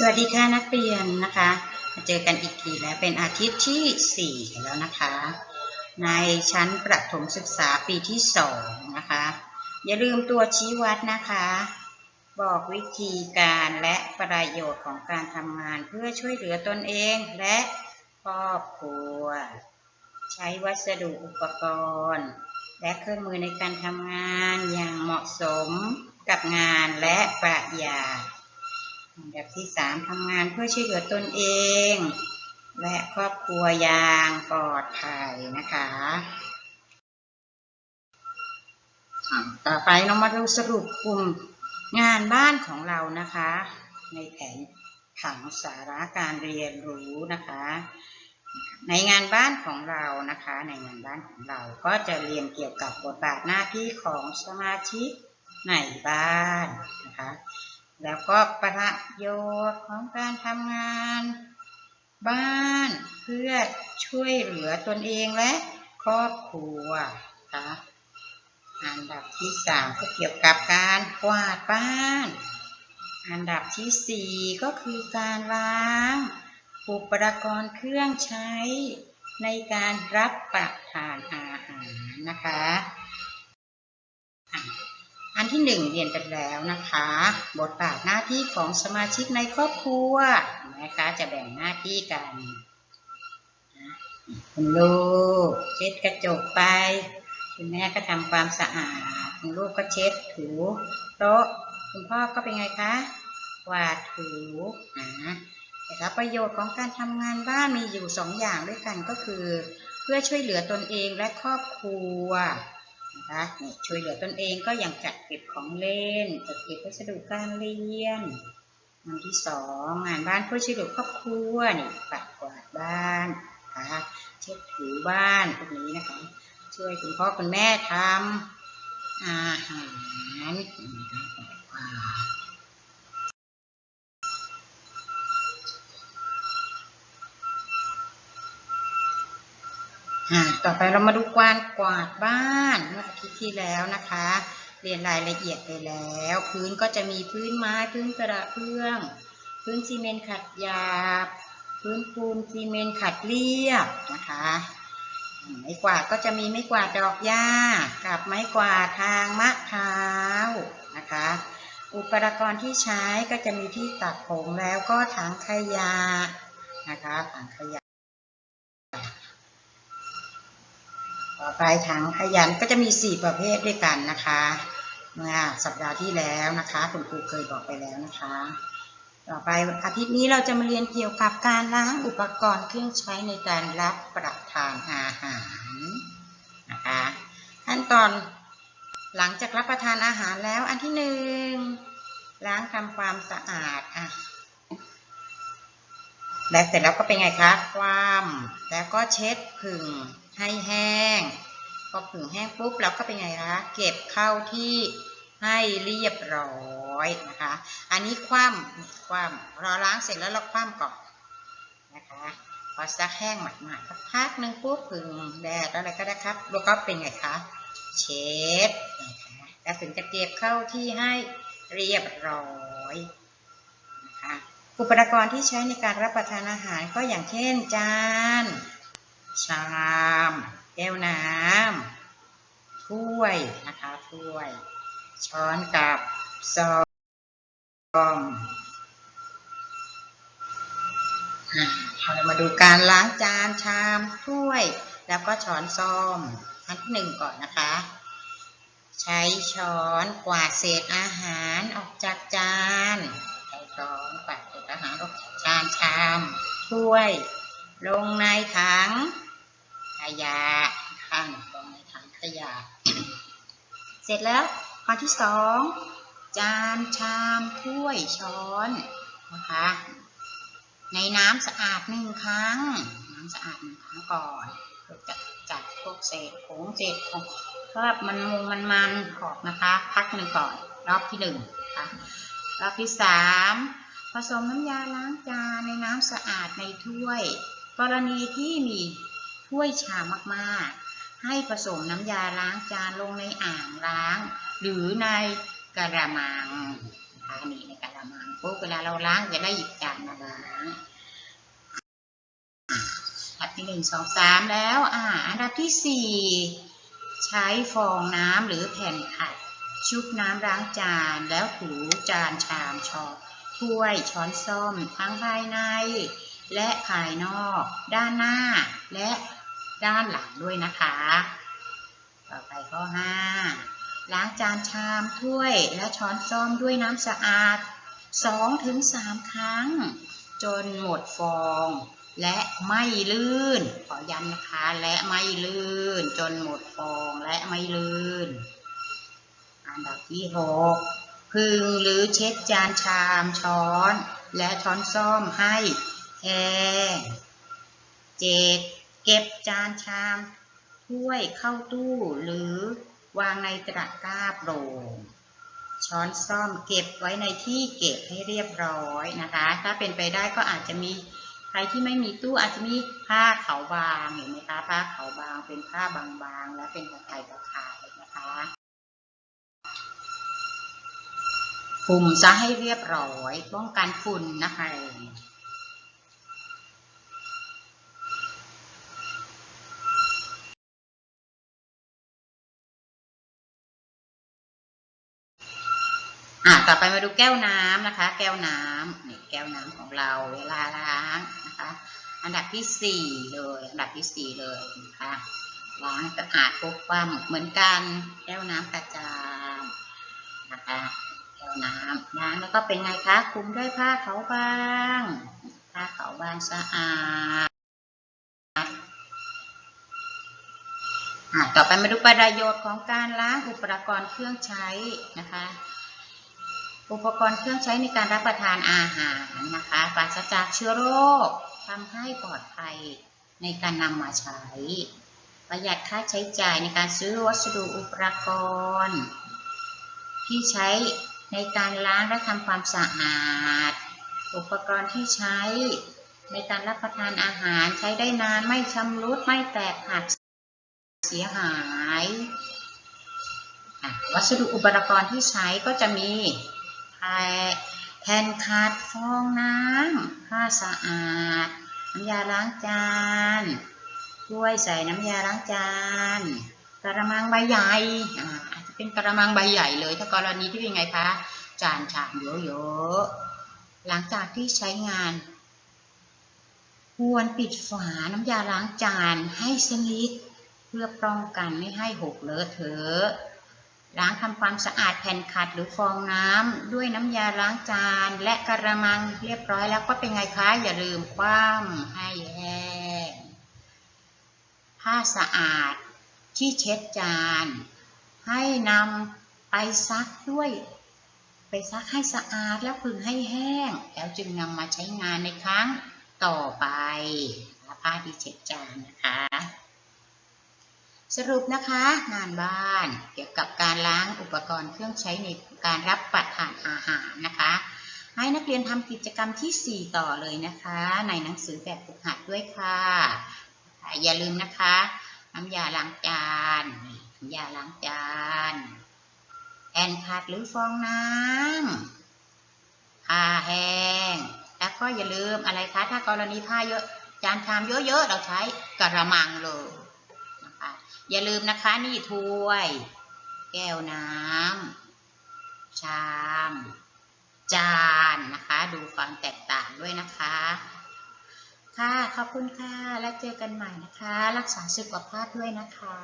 สวัสดีค่ะนักเรียนนะคะมาเจอกันอีกทีแล้วเป็นอาทิตย์ที่ 4 แล้วนะคะ ในชั้นประถมศึกษาปีที่ 2 นะคะ อย่าลืมตัวชี้วัดนะคะ บอกวิธีการและประโยชน์ของการทำงานเพื่อช่วยเหลือตนเองและครอบครัว ใช้วัสดุอุปกรณ์ และเครื่องมือในการทำงานอย่างเหมาะสมกับงานและประหยัด อันดับที่สามทำงานเพื่อช่วยเหลือตนเอง และครอบครัวอย่างปลอดภัยนะคะอะต่อไปเรามาดูสรุปกลุ่มงานบ้านของเรานะคะ ในแผนผังสาระการเรียนรู้นะคะ ในงานบ้านของเรานะคะ ในงานบ้านของเราก็จะเรียนเกี่ยวกับบทบาทหน้าที่ของสมาชิกในบ้านนะคะ แล้วก็ประโยชน์ของการทำงาน บ้านเพื่อช่วยเหลือตนเองและครอบครัวนะคะอันดับที่สามก็เกี่ยวกับการกวาดบ้าน อันดับที่สี่ก็คือการล้างอุปกรณ์เครื่องใช้ในการรับประทานอาหารนะคะ ที่หนึ่งเรียนไปแล้วนะคะ บทบาทหน้าที่ของสมาชิกในครอบครัวนะคะจะแบ่งหน้าที่กันคุณลูกเช็ดกระจกไป คุณแม่ก็ทำความสะอาดคุณลูกก็เช็ดถูโต๊ะคุณพ่อก็เป็นไงคะกวาดถูนะแต่ละประโยชน์ของการทำงานบ้านมีอยู่สองอย่างด้วยกันก็คือ เพื่อช่วยเหลือตนเองและครอบครัว นะคะนี่ช่วยเหลือตนเองก็อย่างจัดเก็บของเล่น จัดเก็บวัสดุการเรียนงานที่สองงานบ้านเพื่อช่วยเหลือครอบครัวนี่ปัดกวาดบ้านนะคะเช็ดถูบ้านพวกนี้นะคะ ช่วยคุณพ่อคุณแม่ทำอาหารกวาด ต่อไปเรามาดูการกวาดบ้านเมื่ออาทิตย์ที่แล้วนะคะ เรียนรายละเอียดไปแล้ว พื้นก็จะมีพื้นไม้พื้นกระเบื้อง พื้นซีเมนต์ขัดหยาบ พื้นปูนซีเมนต์ขัดเรียบนะคะไม้กวาดก็จะมีไม้กวาดดอกหญ้ากับไม้กวาดทางมะพร้าวนะคะ อุปกรณ์ที่ใช้ก็จะมีที่ตักผงแล้วก็ถังขยะนะคะถังขยะ ต่อไปถังขยันก็จะมี 4 ประเภทด้วยกันนะคะเมื่อสัปดาห์ที่แล้วนะคะคุณครูเคยบอกไปแล้วนะคะ ต่อไปอาทิตย์นี้เราจะมาเรียนเกี่ยวกับการล้างอุปกรณ์เครื่องใช้ในการรับประทานอาหารนะคะขั้นตอนหลังจากรับประทานอาหารแล้วอันที่หนึ่งล้างทำความสะอาดอะแล้วเสร็จแล้วก็เป็นไงคะความ แล้วก็เช็ดผึ่งให้แห้ง พอผึ่งแห้งปุ๊บเราก็เป็นไงคะเก็บเข้าที่ให้เรียบร้อยนะคะ อันนี้คว่ำคว่ำเราล้างเสร็จแล้วเราคว่ำก่อนนะคะพอซักแห้งหมาดๆสักพักหนึ่งปุ๊บผึ่งแดดอะไรก็ได้ครับแล้วก็เป็นไงคะเช็ดนะคะแล้วถึงจะเก็บเข้าที่ให้เรียบร้อยนะคะอุปกรณ์ที่ใช้ในการรับประทานอาหารก็อย่างเช่นจาน ชาม แก้วน้ำถ้วยนะคะถ้วย ช้อนกับซองอะเรามาดูการล้างจานชามถ้วย แล้วก็ช้อนซ่อมอันที่หนึ่งก่อนนะคะ ใช้ช้อนกวาดเศษอาหารออกจากจานใช้ช้อนกวาดเศษอาหารออกจากจานชามถ้วย ลงในถัง ยะข้างลงในถังขยะ เสร็จแล้วข้อที่สองจานชามถ้วยช้อนนะคะในน้ำสะอาดหนึ่งครั้ง น้ำสะอาดหนึ่งครั้งก่อนจะจัดพวกเศษผงเศษของคราบมันมงมันมันออกนะคะ พักหนึ่งก่อน รอบที่หนึ่งนะคะรอบที่สามผสมน้ำยาล้างจานในน้ำสะอาดในถ้วย กรณีที่มี ถ้วยชามากๆ ให้ผสมน้ำยาล้างจานลงในอ่างล้าง หรือในกระมังนะคะนี่ในกระมังปุ๊บเวลาเราล้างจะได้หยิบจานมาล้างอันที่หนึ่งสองสามแล้วอ่าอันดับที่สี่ใช้ฟองน้ำหรือแผ่นขัดชุบน้ำล้างจานแล้วถูจานชามช้อนถ้วยช้อนส้อมทั้งภายใน และภายนอก ด้านหน้า และ ด้านหลังด้วยนะคะ ต่อไปข้อห้าล้างจานชามถ้วยและช้อนส้อมด้วยน้ำสะอาด 2-3 ครั้ง จนหมดฟองและไม่ลื่น ขอย้ำนะคะ และไม่ลื่น จนหมดฟองและไม่ลื่น อันดับที่หกพึงหรือเช็ดจานชามช้อน และช้อนส้อมให้แห้งเจ็ด เก็บจานชาม ถ้วยเข้าตู้หรือวางในตะกร้าโปร่งช้อนซ่อมเก็บไว้ในที่เก็บให้เรียบร้อยนะคะ ถ้าเป็นไปได้ก็อาจจะมีใครที่ไม่มีตู้อาจจะมีผ้าขาวบางเห็นไหมคะผ้าขาวบางเป็นผ้าบางๆ และเป็นตะไคร่ตะขายนะคะคลุมซะให้เรียบร้อย ป้องกันฝุ่นนะคะ อะต่อไปมาดูแก้วน้ำนะคะ แก้วน้ำนี่แก้วน้ำของเราเวลาล้างนะคะ อันดับที่สี่เลยอันดับที่สี่เลยนะคะล้างสะอาดปุ๊บปั้มเหมือนกันแก้วน้ำกระจายนะคะแก้วน้ำล้างแล้วก็เป็นไงคะคลุมด้วยผ้าขาวบางผ้าขาวบางสะอาดอะต่อไปมาดูประโยชน์ของการล้างอุปกรณ์เครื่องใช้นะคะ อุปกรณ์เครื่องใช้ในการรับประทานอาหารนะคะปราศจากเชื้อโรคทำให้ปลอดภัยในการนำมาใช้ ประหยัดค่าใช้จ่ายในการซื้อวัสดุอุปกรณ์ ที่ใช้ในการล้างและทำความสะอาด อุปกรณ์ที่ใช้ในการรับประทานอาหารใช้ได้นานไม่ชำรุดไม่แตกหักเสียหาย วัสดุอุปกรณ์ที่ใช้ก็จะมี แผ่นขัดฟองน้ำผ้าสะอาด น้ำยาล้างจานถ้วยใส่น้ำยาล้างจานกระมังใบใหญ่อาอาจจะเป็นกระมังใบใหญ่เลย ถ้ากรณีที่เป็นไงคะ จานชามเยอะๆหลังจากที่ใช้งาน ควรปิดฝาน้ำยาล้างจานให้สนิทเพื่อป้องกันไม่ให้หกเลอะเทอะ ล้างทำความสะอาดแผ่นขัดหรือฟองน้ำด้วยน้ำยาล้างจาน และกระมังเรียบร้อยแล้วก็เป็นไงคะ อย่าลืมคว่ำให้แห้งผ้าสะอาดที่เช็ดจาน ให้นำไปซักด้วย ไปซักให้สะอาดแล้วพึงให้แห้ง แล้วจึงนำมาใช้งานในครั้งต่อไปผ้าที่เช็ดจานนะคะ สรุปนะคะงานบ้านเกี่ยวกับการล้างอุปกรณ์เครื่องใช้ในการรับประทานอาหารนะคะ ให้นักเรียนทำกิจกรรมที่ 4 ต่อเลยนะคะ ในหนังสือแบบฝึกหัดด้วยค่ะ อย่าลืมนะคะน้ำยาล้างจานน้ำยาล้างจานแผ่นขัดหรือฟองน้ำผ้าแห้ง แล้วก็อย่าลืมอะไรคะถ้ากรณีผ้าเยอะจานชามเยอะๆเราใช้กระมังเลย อย่าลืมนะคะนี่ถ้วย แก้วน้ำชาม จานนะคะ ดูความแตกต่างด้วยนะคะ ค่ะขอบคุณค่ะ แล้วเจอกันใหม่นะคะ รักษาสุขภาพด้วยนะคะ